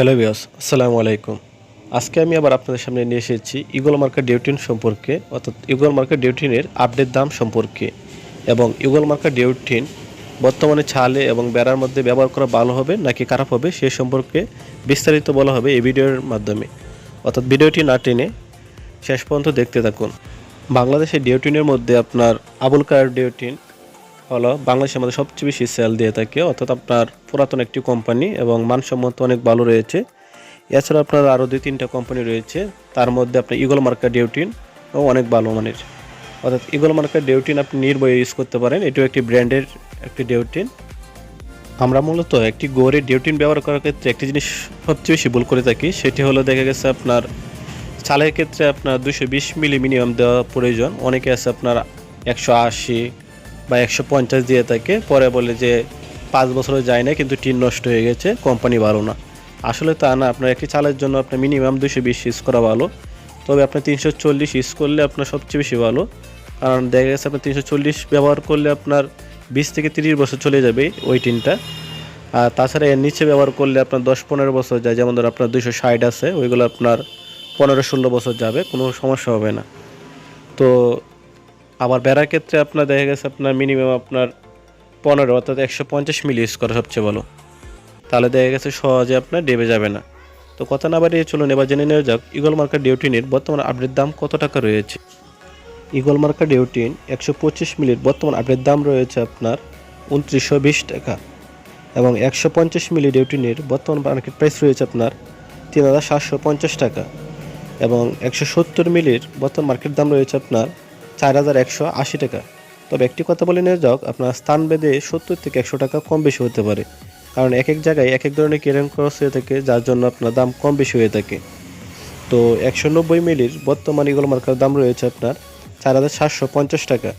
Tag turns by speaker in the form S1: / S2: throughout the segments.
S1: Hello বিয়াস আসসালামু আলাইকুম। আজকে আমি আবার আপনাদের সামনে নিয়ে এসেছি ইগল মার্কা ডিউটিন সম্পর্কে, অর্থাৎ ইগল মার্কা ডিউটিনের আপডেট দাম সম্পর্কে। এবং ইগল মার্কা ডিউটিন বর্তমানে ছালে এবং বেড়ার মধ্যে ব্যবহার করা ভালো হবে নাকি খারাপ হবে সে সম্পর্কে বিস্তারিত বলা হবে এই ভিডিওর মাধ্যমে। অর্থাৎ ভিডিওটি না টেনে শেষ পর্যন্ত দেখতে থাকুন। বাংলাদেশের ডিউটিনের মধ্যে আপনার আবুল কায়ার ডিউটিন হলো বাংলাদেশের মধ্যে সবচেয়ে বেশি সেল দিয়ে থাকে, অর্থাৎ আপনার পুরাতন একটি কোম্পানি এবং মানসম্মত অনেক ভালো রয়েছে। এছাড়া আপনার আরও দুই তিনটা কোম্পানি রয়েছে, তার মধ্যে আপনার ইগল মার্কা ডিউটিন ও অনেক ভালো মানের। অর্থাৎ ইগল মার্কা ডিউটিন আপনি নির্ভয়ে ইউজ করতে পারেন, এটিও একটি ব্র্যান্ডের একটি ডিউটিন আমরা মূলত একটি গোরের ডিউটিন ব্যবহার করার ক্ষেত্রে একটি জিনিস সবচেয়ে বেশি ভুল করে থাকি, সেটি হলো দেখা গেছে আপনার চালের ক্ষেত্রে আপনার দুশো বিশ মিলি মিনিমাম দেওয়া প্রয়োজন, অনেকে আছে আপনার একশো আশি বা একশো পঞ্চাশ দিয়ে থাকে। পরে বলে যে পাঁচ বছরও যায় না, কিন্তু টিন নষ্ট হয়ে গেছে, কোম্পানি ভালো না। আসলে তা না, আপনার একটি চালের জন্য আপনার মিনিমাম দুশো বিশ ইউজ করা ভালো। তবে আপনার তিনশো চল্লিশ ইউজ করলে আপনার সবচেয়ে বেশি ভালো। কারণ দেখা গেছে আপনার তিনশো চল্লিশ ব্যবহার করলে আপনার বিশ থেকে তিরিশ বছর চলে যাবে ওই টিনটা। আর তাছাড়া এর নিচে ব্যবহার করলে আপনার দশ পনেরো বছর যায়, যেমন ধর আপনার দুশো ষাট আছে, ওইগুলো আপনার পনেরো ষোলো বছর যাবে, কোনো সমস্যা হবে না। তো আবার বেড়ার ক্ষেত্রে আপনার দেখা গেছে আপনার মিনিমাম আপনার পনেরো অর্থাৎ একশো পঞ্চাশ মিলি ইউজ করা সবচেয়ে ভালো। তাহলে দেখা গেছে সহজে আপনার ডেবে যাবে না। তো কথা না বাড়িয়ে চলুন, এবার জেনে নেওয়া যাক ইগল মার্কা ডিউটিনের বর্তমান আপডেট দাম কত টাকা রয়েছে? ইগল মার্কা ডিউটিন একশো পঁচিশ মিলির বর্তমান আপডেট দাম রয়েছে আপনার উনত্রিশশো বিশ টাকা এবং একশো পঞ্চাশ মিলি ডিউটিনের বর্তমান মার্কেট প্রাইস রয়েছে আপনার তিন হাজার সাতশো পঞ্চাশ টাকা এবং একশো সত্তর মিলির বর্তমান মার্কেট দাম রয়েছে আপনার চার হাজার একশো আশি টাকা। তবে একটি কথা বলে নিয়ে যাক, আপনার স্থান বেঁধে সত্তর থেকে একশো টাকা কম বেশি হতে পারে। কারণ এক এক জায়গায় এক এক ধরনের কেরেন খরচ হয়ে থাকে, যার জন্য আপনার দাম কম বেশি হয়ে থাকে। তো একশো নব্বই মিলির বর্তমান ইগল মার্কার দাম রয়েছে আপনার চার হাজার সাতশো পঞ্চাশ টাকা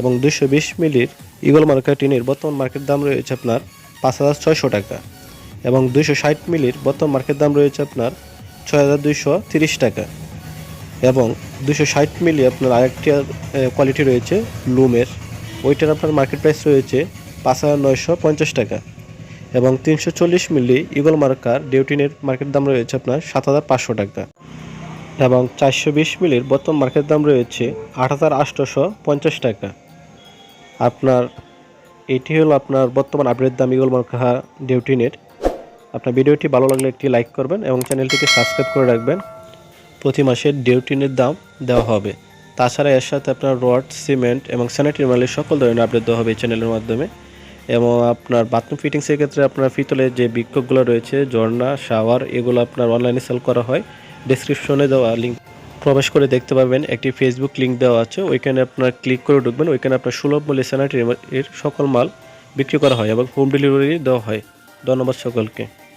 S1: এবং দুশো বিশ মিলির ইগল মার্কা টিনের বর্তমান মার্কেট দাম রয়েছে আপনার পাঁচ হাজার ছয়শো টাকা এবং দুশো ষাট মিলির বর্তমান মার্কেট দাম রয়েছে আপনার ছয় হাজার দুইশো তিরিশ টাকা। এবং দুশো ষাট মিলি আপনার আরেকটি কোয়ালিটি রয়েছে লুমের ওইটার আপনার মার্কেট প্রাইস রয়েছে পাঁচ হাজার নয়শো পঞ্চাশ টাকা। এবং তিনশো চল্লিশ মিলি ইগল মার্কার ডিউটিনের মার্কেট দাম রয়েছে আপনার সাত হাজার পাঁচশো টাকা। এবং চারশো বিশ মিলির বর্তমান মার্কেট দাম রয়েছে আট হাজার আটশোশো পঞ্চাশ টাকা। আপনার এটি হলো আপনার বর্তমান আপডেট দাম ইগল মার্কা ডিউটিনের আপনার ভিডিওটি ভালো লাগলে একটি লাইক করবেন এবং চ্যানেলটিকে সাবস্ক্রাইব করে রাখবেন। প্রতি মাসে ডিউটিনের দাম দেওয়া হবে। তাছাড়া এর সাথে আপনার রড, সিমেন্ট এবং স্যানিটারি মালের সকল ধরনের আপডেট দেওয়া হবে এই চ্যানেলের মাধ্যমে। এবং আপনার বাথরুম ফিটিংসের ক্ষেত্রে আপনার পিতলের যে বিক্ষোভগুলো রয়েছে, ঝর্ণা, শাওয়ার, এগুলো আপনার অনলাইনে সেল করা হয়। ডিসক্রিপশনে দেওয়া লিঙ্ক প্রবেশ করে দেখতে পাবেন। একটি ফেসবুক লিঙ্ক দেওয়া আছে। ওইখানে আপনার ক্লিক করে ঢুকবেন। ওইখানে আপনার সুলভ মূল্যে স্যানিটারি এর সকল মাল বিক্রি করা হয় এবং হোম ডেলিভারি দেওয়া হয়। ধন্যবাদ সকলকে।